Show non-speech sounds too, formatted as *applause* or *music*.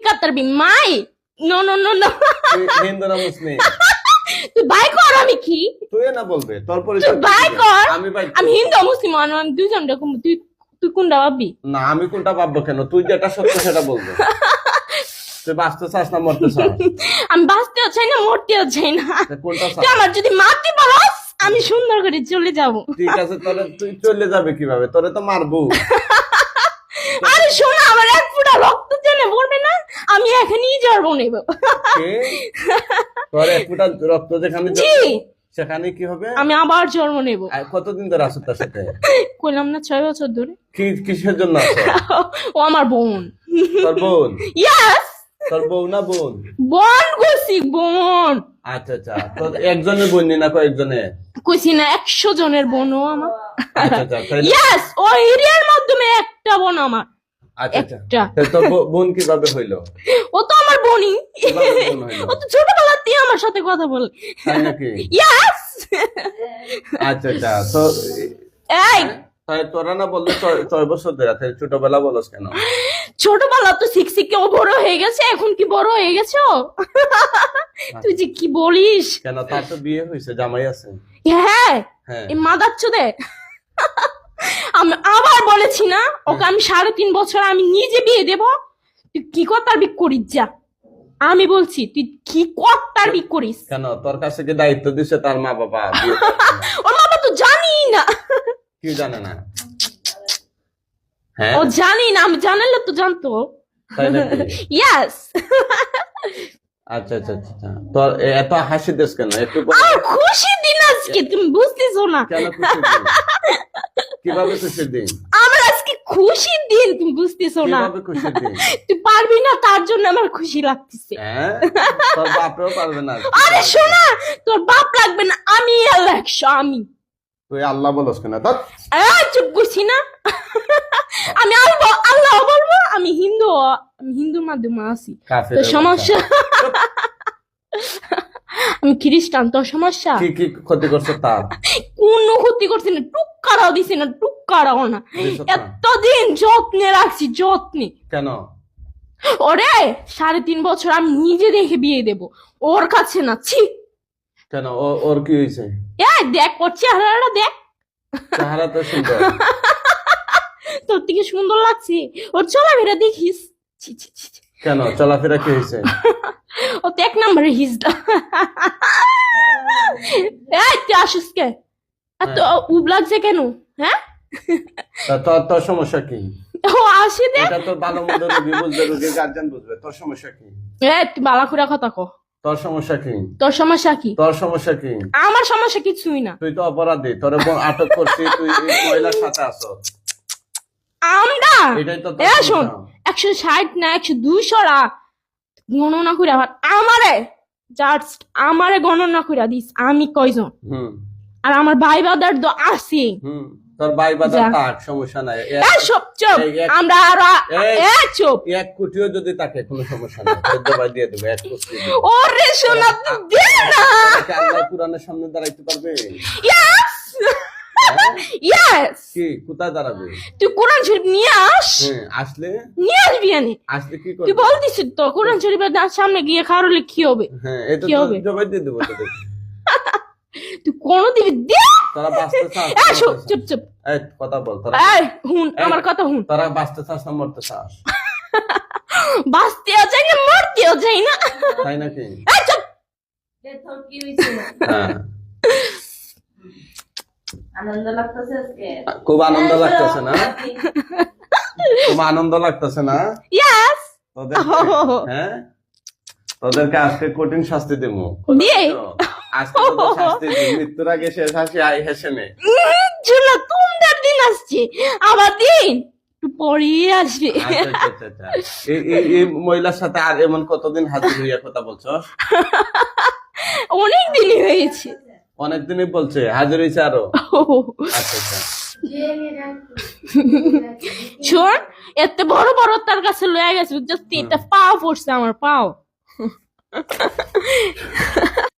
কাতারবি মাই! No no no no Hindu না মুসলিম। তুই ভাই কর আমি কি? তুই না বলবে তোর তুই কি? কর! আমি ভাই আমি হিন্দু মুসলিম আমি দুজন রকম তুই তুই কোনটা ভাববি? না আমি কোনটা ভাববো কেন? তুই যেটা সত্য সেটা বলব। *laughs* তুই বাঁচতে চাস না মরতে চাস? আমি বাঁচতেও চাই না মরতেও চাই না। কোনটা তুই আমার যদি মারতে পারস আমি সুন্দর করে চলে যাব। ঠিক আছে তোরে তুই চলে যাবে কীভাবে? তোরে তো মারবো *laughs* আরে শোনো আমার এক ফুটা রক্ত জেনে পড়বে না আমি এখানেই জন্ম নেব। ফুটা রক্ত যেখানে সেখানে কি হবে? আমি আবার জন্ম নেব। কতদিন ধরে আসো তার সাথে? কইলাম না ছয় বছর ধরে। কি কিসের জন্য আসো ও আমার বোন। তোর বোন? ইয়াস তোর বউ না বোন? বোন কইছি বোন। আচ্ছা আচ্ছা। তোর একজনের বোন নি কয়েকজনে? কইছি না একশো জনের বোনও আমার। আচ্ছা আচ্ছা। ইয়াস ও এরিয়ার মাধ্যমে একটা বোন আমার। একটা। তোর বোন কীভাবে হইল? ও তো আমার বোনই। কীভাবে বোন হইল? ও তো ছোটবেলাতেই আমার সাথে কথা বলে। ইয়াস আচ্ছা আচ্ছা। তো এই! তোরা না বললে ছয়- ছয় বছর ধরে তাই ছোটবেলা বলস কেন? ছোটবেলা তো শিখ শিখছি বড় হয়ে গেছে এখন কি বড় হয়ে গেছো তুই যে কি বলিস? কেন? তার তো বিয়ে হয়েছে জামাই আছে। হ্যাঁ হ্যাঁ। এই মাদাচ্ছ দে আমি আবার বলেছি না ওকে আমি সাড়ে তিন বছর আমি নিজে বিয়ে দেব। তুই কি কর্তার বিক করিস যা। আমি বলছি তুই কি কর্তার বিক করিস। কেন? তোর কাছে কি দায়িত্ব দিছে তার মা বাবা? *laughs* ওর মা বাবা তো জানি না। কি জানে না। হ্যাঁ? ও জানি না আমি জানালে তো জানতো। ইয়াস *laughs* আচ্ছা আচ্ছা আচ্ছা আচ্ছা। তোর এত হাসি দেশ কেন? একটু খুশি দিন আজকে তুমি বুঝতেছো না। কীভাবে খুশির দিন? আমার আজকে খুশির দিন তুমি বুঝতেছো না। কীভাবে খুশির দিন? তুই পারবি না তার জন্য আমার খুশি লাগতেছে। হ্যাঁ? তোর বাপরেও পারবে না আরে শোনা তোর বাপ লাগবে না আমি আল্লাহ আমি তুই আল্লাহ বলস কেন? তোর চুপ করছি না। আমি আল্লাহ আল্লাহ বলব আমি হিন্দু আমি হিন্দুর মাধ্যমে আছি। তোর সমস্যা? আমি খ্রিস্টান তোর সমস্যা? কি কি ক্ষতি করছে তার? কোনো ক্ষতি করছি না টুকারাও দিছি না টুকারাও না? এতদিন যত্নে রাখছি যত্নে। কেন? ওরে সাড়ে তিন বছর আমি নিজে দেখে বিয়ে দেব ওর কাছে না ছি। কেন? ওর কি হয়েছে? এই দেখ ওর চেহারাটা দেখ। চেহারা তো সুন্দর। *laughs* তোর থেকে সুন্দর লাগছে? ওর চলাফেরা দেখিস। ছি ছি ছি। কেন? চলাফেরা কি হয়েছে? *laughs* ও তো এক নম্বরে হিজড়া। *laughs* এই তুই আসিস কে? এত উব লাগছে কেন? হ্যাঁ? তোর তোর সমস্যা কি? ও আসি দে। এটা তো ভালো মন্দ রোগী বুঝবে রোগী গার্জেন বুঝবে। তোর সমস্যা কি? এ তুই বালা করে কথা কো তোর সমস্যা কি? তোর সমস্যা কি? তোর সমস্যা কি? আমার সমস্যা কিছুই না। তুই তো অপরাধী তোর আটক করছি তুই এই মহিলার সাথে আসো আমরা? এটাই তো এ শোন সমস্যা। একশো ষাট না একশো রা গণনা করে আবার আমারে জাস্ট আমারে গণনা করে দিস আমি কয়জন? হুম। আর আমার ভাই বাদার তো আসি হুম তোর ভাই। থাক সমস্যা নাই। এ চুপ আমরা আর। এ চুপ। এক কোটিও যদি তাকে কোনো সমস্যা নাই দিয়ে দেবো এক কোটি ওরে তুই দে না। আল্লাহ কুরআনের সামনে দাঁড়াইতে পারবে? ইয়েস হ্যাঁ? ইয়েস কি কোথায় দাঁড়াবে? তুই কোরআন শরীফ নিয়ে আস। হ্যাঁ আসলে? নিয়ে আসবি আসলে কি তুই করবে? বলতিস তো কোরআন শরীফের সামনে গিয়ে খারলে কি হবে? হ্যাঁ এটা কি তো হবে? জবাই দিয়ে দেবো তুই কোনো দিবি দে তোরা বাঁচতে চাস এ চুপ চুপ। এই কথা বল তোরা এই হুন আমার কথা হুন। তোরা বাঁচতে চাস না মরতে চাস। *laughs* বাঁচতেও চাই না মরতেও চাই না। তাই নাকি? এই চুপ। হ্যাঁ। আনন্দ লাগতেছে আজকে? খুব আনন্দ লাগতেছে না? খুব আনন্দ লাগতেছে না? ইয়েস তোদেরকে? *laughs* হ্যাঁ? তোদেরকে আজকে কঠিন শাস্তি দেবো দিয়ে। আজকে তোদের *laughs* শাস্তি মৃত্যুর আগে শেষ হাসি আই হেসে নে। চলো তোমাদের দিন আসছে আবার দিন আসবে। আচ্ছা, আচ্ছা, আচ্ছা। এই- মহিলার সাথে আর এমন কতদিন হাজির হইয়া কথা বলছো? অনেক দিনই হয়েছে। অনেকদিনই বলছে হাজির হয়েছে আরও। আচ্ছা আচ্ছা। শোন এত বড় বড় তার কাছে লয়ে গেছে জাস্ট এটা পাও পড়ছে আমার পাও।